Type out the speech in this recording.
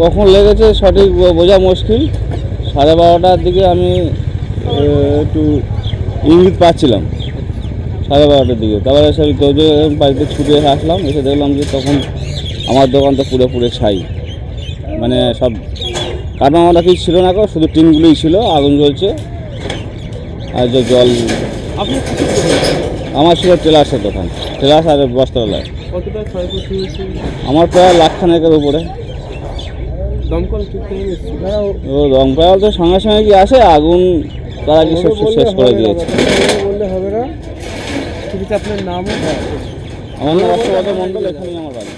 কখন লেগেছে সঠিক বোঝা মুশকিল। সাড়ে বারোটার দিকে আমি একটু ইঙ্গিত পাচ্ছিলাম। সাড়ে বারোটার দিকে। তারপরে সে দৌড়ে বাড়িতে ছুটে এসে আসলাম। এসে দেখলাম যে তখন আমার দোকান তো পুরো পুরো ছাই। মানে সব কাঠমামাটা কিছু ছিল না শুধু টিনগুলোই ছিল আগুন জ্বলছে। আর যে জল আমার ছিল টেলার্সের দোকান টেলার্স আর বস্ত্রালয়। কতটা ক্ষয়ক্ষতি হয়েছে? আমার প্রায় লাখখানেকের উপরে। দমকল ও দমকল তো সঙ্গে সঙ্গে কি আসে? আগুন তারা কি সব শেষ করে দিয়েছে। বললে হবে না। আপনার নাম আমার নাম এখানেই আমার বাড়ি।